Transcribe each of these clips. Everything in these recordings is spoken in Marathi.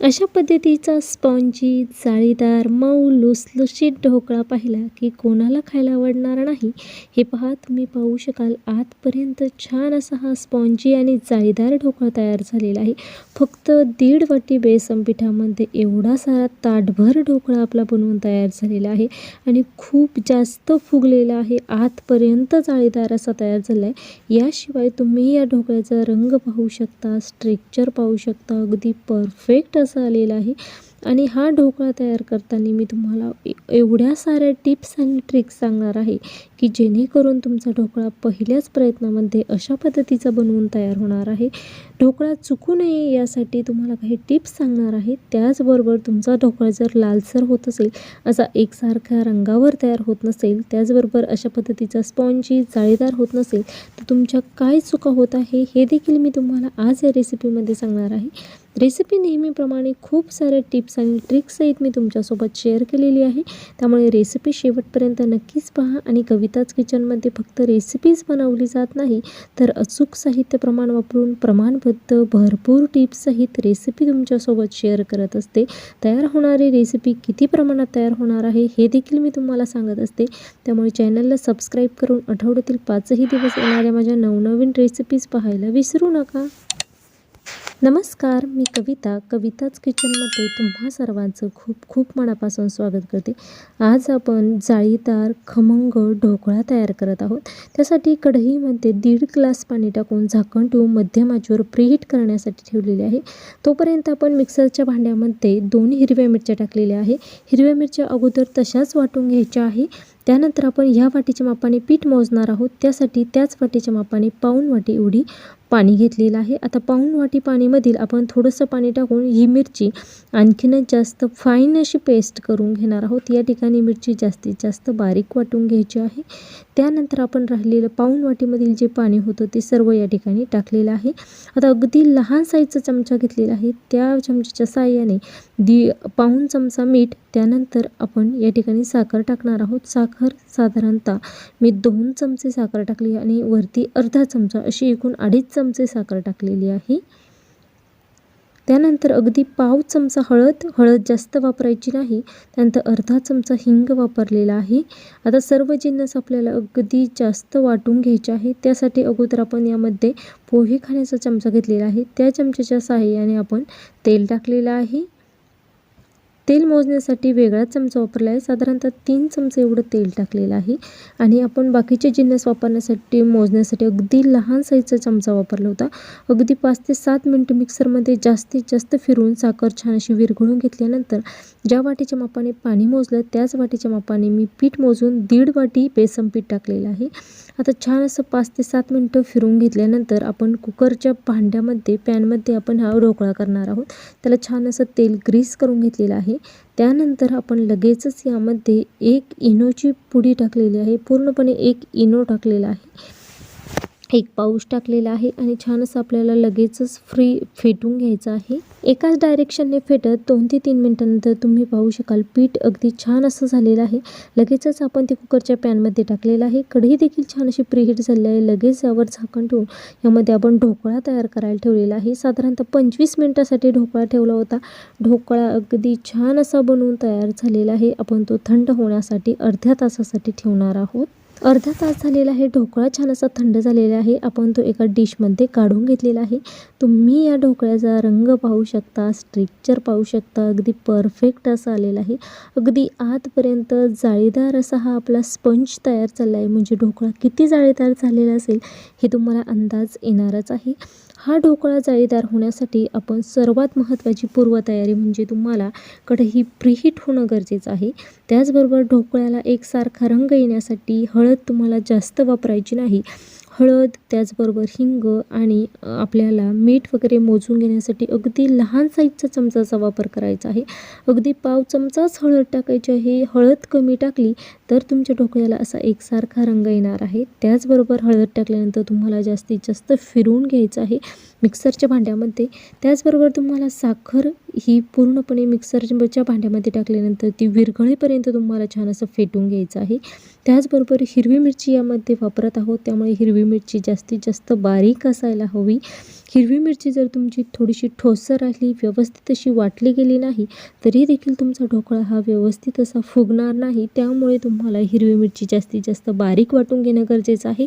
अशा पद्धतीचा स्पॉन्जी जाळीदार मऊ लुसलुशीत ढोकळा पाहिला की कोणाला खायला आवडणार नाही हे पहा तुम्ही पाहू शकाल आतपर्यंत छान असा हा स्पॉन्जी आणि जाळीदार ढोकळा तयार झालेला आहे. फक्त दीड वाटी बेसन पिठामध्ये एवढा सारा ताटभर ढोकळा आपला बनवून तयार झालेला आहे आणि खूप जास्त फुगलेला आहे. आतपर्यंत जाळीदार असा तयार झाला आहे याशिवाय तुम्ही या ढोकळ्याचा रंग पाहू शकता स्ट्रेक्चर पाहू शकता अगदी परफेक्ट असं आलेलं आहे. आणि हा ढोकळा तयार करताना मी तुम्हाला एवढ्या साऱ्या टिप्स आणि ट्रिक्स सांगणार आहे की जेणेकरून तुमचा ढोकळा पहिल्याच प्रयत्नामध्ये अशा पद्धतीचा बनवून तयार होणार आहे. ढोकळा चुकू नये यासाठी तुम्हाला काही टिप्स सांगणार आहे. त्याचबरोबर तुमचा ढोकळा जर लालसर होत असेल असा एकसारख्या रंगावर तयार होत नसेल त्याचबरोबर अशा पद्धतीचा स्पॉन्जी जाळीदार होत नसेल तर तुमच्या काय चुका होत आहे हे देखील मी तुम्हाला आज या रेसिपीमध्ये सांगणार आहे. रेसिपी नेहमीप्रमाणे खूप साऱ्या टिप्स आणि ट्रिक्ससहित मी तुमच्यासोबत शेअर केलेली आहे. त्यामुळे रेसिपी शेवटपर्यंत नक्कीच पहा आणि कविताच किचनमध्ये फक्त रेसिपीज बनवली जात नाही तर अचूक साहित्य प्रमाण वापरून प्रमाणबद्ध भरपूर टिप्ससहित रेसिपी तुमच्यासोबत शेअर करत असते. तयार होणारी रेसिपी किती प्रमाणात तयार होणार आहे हे देखील मी तुम्हाला सांगत असते. त्यामुळे चॅनलला सबस्क्राईब करून आठवड्यातील पाचही दिवस येणाऱ्या माझ्या नवनवीन रेसिपीज पाहायला विसरू नका. नमस्कार मी कविता. कविताच किचनमध्ये तुम्हा सर्वांचं खूप खूप मनापासून स्वागत करते. आज आपण जाळीदार खमंग ढोकळा तयार करत आहोत. त्यासाठी कढईमध्ये दीड ग्लास पाणी टाकून झाकण ठेवून मध्यम आचेवर प्रीहीट करण्यासाठी ठेवलेले आहे. तोपर्यंत आपण मिक्सरच्या भांड्यामध्ये दोन हिरव्या मिरच्या टाकलेल्या आहे. हिरव्या मिरच्या अगोदर तशाच वाटून घ्यायच्या आहे. त्यानंतर आपण ह्या वाटीच्या मापाने पीठ मोजणार आहोत. त्यासाठी त्याच वाटीच्या मापाने पाऊण वाटी एवढी पाणी घेतलेलं आहे. आता पाऊण वाटी पाणीमधील आपण थोडंसं पाणी टाकून ही मिरची आणखीनच जास्त फाईन अशी पेस्ट करून घेणार आहोत. या ठिकाणी मिरची जास्तीत जास्त बारीक वाटून घ्यायची आहे. त्यानंतर आपण राहिलेलं पाऊण वाटीमधील जे पाणी होतं ते सर्व या ठिकाणी टाकलेलं आहे. आता अगदी लहान साईजचा चमचा घेतलेला आहे. त्या चमच्याच्या साह्याने दी पाऊण चमचा मीठ त्यानंतर आपण या ठिकाणी साखर टाकणार आहोत. साखर साधारणतः मी दोन चमचे साखर टाकली आणि वरती अर्धा चमचा अशी एकूण अडीच चमचे चमचे साखर टाकलेली आहे. त्यानंतर अगदी पाव चमचा हळद हळद जास्त वापरायची नाही त्यानंतर अर्धा चमचा हिंग वापरलेला आहे. आता सर्व जिन्नस आपल्याला अगदी जास्त वाटून घ्यायचे आहे त्यासाठी अगोदर आपण यामध्ये पोहे खाण्याचा चमचा घेतलेला आहे. त्या चमच्याच्या सहाय्याने आपण तेल टाकलेलं आहे. तेल मोजण्यासाठी वेगळा चमचा वापरला आहे. साधारणतः तीन चमचे एवढं तेल टाकलेलं आहे. आणि आपण बाकीचे जिन्नस वापरण्यासाठी मोजण्यासाठी अगदी लहान साईजचा चमचा वापरला होता. अगदी पाच ते सात मिनटं मिक्सरमध्ये जास्तीत जास्त फिरून साखर छान अशी विरघळून घेतल्यानंतर ज्या वाटीच्या मापाने पाणी मोजलं त्याच वाटीच्या मापाने मी पीठ मोजून दीड वाटी बेसन पीठ टाकलेलं आहे. आता छान असं पाच ते सात मिनटं फिरून घेतल्यानंतर आपण कुकरच्या भांड्यामध्ये पॅनमध्ये आपण हा ढोकळा करणार आहोत. त्याला छान असं तेल ग्रीस करून घेतलेलं आहे. त्यानंतर आपण लगेचच यामध्ये एक इनोची पुडी टाकलेली आहे. पूर्णपणे एक इनो टाकलेला आहे. एक पाऊस टाकलेला आहे आणि छान असं आपल्याला लगेचच फ्री फेटून घ्यायचं आहे. एकाच डायरेक्शनने फेटत दोन ते तीन मिनटानंतर तुम्ही पाहू शकाल पीठ अगदी छान असं झालेलं आहे. लगेचच आपण ते कुकरच्या पॅनमध्ये टाकलेलं आहे. कढई देखील छान अशी प्रीहीट झालेली आहे. लगेच यावर झाकण ठेवून यामध्ये आपण ढोकळा तयार करायला ठेवलेला आहे. साधारणतः पंचवीस मिनटासाठी ढोकळा ठेवला होता. ढोकळा अगदी छान असा बनवून तयार झालेला आहे. आपण तो थंड होण्यासाठी अर्ध्या तासासाठी ठेवणार आहोत. अर्धा तास झालेला आहे. ढोकळा छान असा थंड झालेला आहे. आपण तो एका डिशमध्ये काढून घेतलेला आहे. तुम्ही या ढोकळ्याचा रंग पाहू शकता स्ट्रेक्चर पाहू शकता. अगदी परफेक्ट असा आलेला आहे. अगदी आतपर्यंत जाळीदार असा हा आपला स्पंज तयार झाला आहे म्हणजे ढोकळा किती जाळीदार झालेला असेल हे तुम्हाला अंदाज येणारच आहे. हा ढोकळा जाळीदार होण्यासाठी आपण सर्वात महत्त्वाची पूर्वतयारी म्हणजे तुम्हाला कढई प्रीहीट होणं गरजेचं आहे. त्याचबरोबर ढोकळ्याला एकसारखा रंग येण्यासाठी हळद तुम्हाला जास्त वापरायची नाही. हळद त्याचबरोबर हिंग आणि आपल्याला मीठ वगैरे मोजून घेण्यासाठी अगदी लहान साईजचा चमचाचा वापर करायचा आहे. अगदी पाव चमचाच हळद टाकायची आहे. हळद कमी टाकली तर तुमच्या ढोकळ्याला असा एकसारखा रंग येणार आहे. त्याचबरोबर हळद टाकल्यानंतर तुम्हाला जास्तीत जास्त फिरवून घ्यायचं आहे मिक्सरच्या भांड्यामध्ये. त्याचबरोबर तुम्हाला साखर ही पूर्णपणे मिक्सरच्या भांड्यामध्ये टाकल्यानंतर ती विरघळेपर्यंत तुम्हाला छान असं फेटून घ्यायचं आहे. त्याचबरोबर हिरवी मिरची यामध्ये वापरत आहोत. त्यामुळे हिरवी मिरची जास्तीत जास्त बारीक असायला हवी. हिरवी मिरची जर तुमची थोडीशी ठोसर राहिली व्यवस्थित अशी वाटली गेली नाही तरी देखील तुमचा ढोकळा हा व्यवस्थित असा फुगणार नाही. त्यामुळे तुम्हाला हिरवी मिरची जास्तीत जास्त बारीक वाटून घेणं गरजेचं आहे.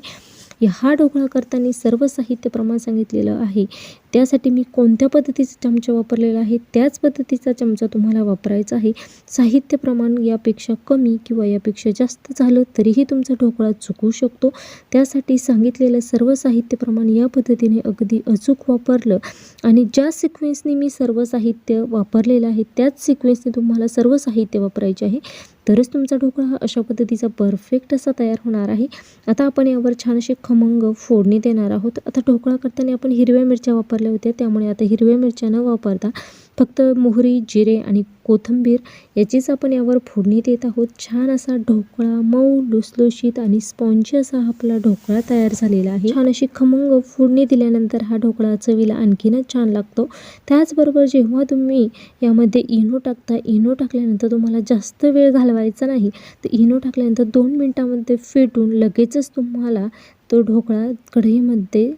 हा ढोकळा करताना सर्व साहित्य प्रमाण सांगितलेलं आहे. त्यासाठी मी कोणत्या पद्धतीचा चमचा वापरलेला आहे? त्याच पद्धतीचा चमचा तुम्हाला वापरायचा आहे. साहित्य प्रमाण यापेक्षा कमी किंवा यापेक्षा जास्त झालं तरीही तुमचा ढोकळा चुकू शकतो. त्यासाठी सांगितलेलं सर्व साहित्य प्रमाण या पद्धतीने अगदी अचूक वापरलं आणि ज्या सिक्वेन्सने मी सर्व साहित्य वापरलेलं आहे त्याच सिक्वेन्सने तुम्हाला सर्व साहित्य वापरायचे आहे तरच तुमचा ढोकळा हा अशा पद्धतीचा परफेक्ट असा तयार होणार आहे. आता आपण यावर छान असे खमंग फोडणी देणार आहोत. आता ढोकळा करताना आपण हिरव्या मिरच्या वापरल्या होत्या. त्यामुळे आता हिरव्या मिरच्या न वापरता फक्त मोहरी जिरे आणि कोथिंबीर याचीच आपण यावर फोडणी देत आहोत. छान असा ढोकळा मऊ लुसलुशीत आणि स्पॉन्जी असा आपला ढोकळा तयार झालेला आहे. छान अशी खमंग फोडणी दिल्यानंतर हा ढोकळा चवीला आणखीनच छान लागतो. त्याचबरोबर जेव्हा तुम्ही यामध्ये इनो टाकता इनो टाकल्यानंतर तुम्हाला जास्त वेळ घालवायचा नाही. तर इनो टाकल्यानंतर दोन मिनटामध्ये फेटून लगेचच तुम्हाला तो ढोकळा कढईमध्ये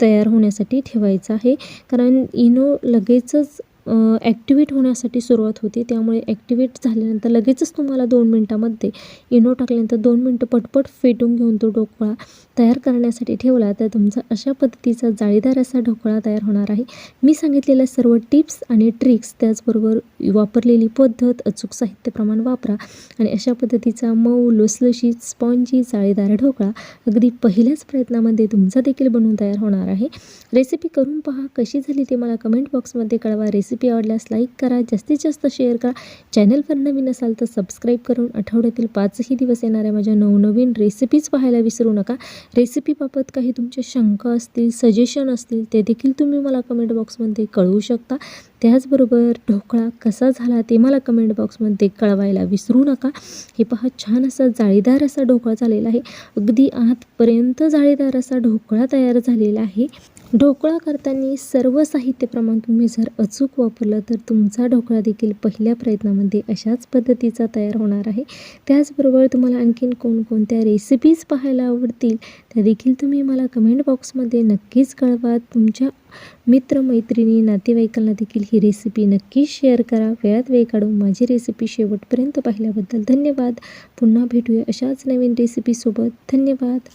तयार होण्यासाठी ठेवायचा आहे. कारण इनो लगेचच ॲक्टिवेट होण्यासाठी सुरुवात होते. त्यामुळे ॲक्टिवेट झाल्यानंतर लगेचच तुम्हाला दोन मिनटामध्ये इनो टाकल्यानंतर दोन मिनटं पटपट फेटून घेऊन तो ढोकळा तयार करण्यासाठी ठेवला. तर तुमचा अशा पद्धतीचा जाळीदार असा ढोकळा तयार होणार आहे. मी सांगितलेल्या सर्व टिप्स आणि ट्रिक्स त्याचबरोबर वापरलेली पद्धत अचूक साहित्य प्रमाण वापरा आणि अशा पद्धतीचा मऊ लुसलुशीत स्पॉन्जी जाळीदार ढोकळा अगदी पहिल्याच प्रयत्नामध्ये तुमचा देखील बनवून तयार होणार आहे. रेसिपी करून पहा. कशी झाली ते मला कमेंट बॉक्समध्ये कळवा. रेसिपी आवडल्यास लाईक करा जास्तीत जास्त शेअर करा. चॅनलवर नवीन असाल तर सबस्क्राईब करून आठवड्यातील पाचही दिवस येणाऱ्या माझ्या नवनवीन रेसिपीज पाहायला विसरू नका. रेसिपीबाबत काही तुमच्या शंका असतील सजेशन असतील ते देखील तुम्ही मला कमेंट बॉक्समध्ये कळवू शकता. त्याचबरोबर ढोकळा कसा झाला ते मला कमेंट बॉक्समध्ये कळवायला विसरू नका. हे पहा छान असा जाळीदार असा ढोकळा झालेला आहे. अगदी आतपर्यंत जाळीदार असा ढोकळा तयार झालेला आहे. ढोकळा करताना सर्व साहित्य प्रमाण तुम्ही जर अचूक वापरलं तर तुमचा ढोकळा देखील पहिल्या प्रयत्नामध्ये अशाच पद्धतीचा तयार होणार आहे. त्याचबरोबर तुम्हाला आणखीन कोणकोणत्या रेसिपीज पाहायला आवडतील त्या देखील तुम्ही मला कमेंट बॉक्समध्ये नक्कीच कळवा. तुमच्या मित्रमैत्रिणी नातेवाईकांना देखील ही रेसिपी नक्कीच शेअर करा. वेळात वेळ काढून माझी रेसिपी शेवटपर्यंत पाहिल्याबद्दल धन्यवाद. पुन्हा भेटूया अशाच नवीन रेसिपीसोबत धन्यवाद.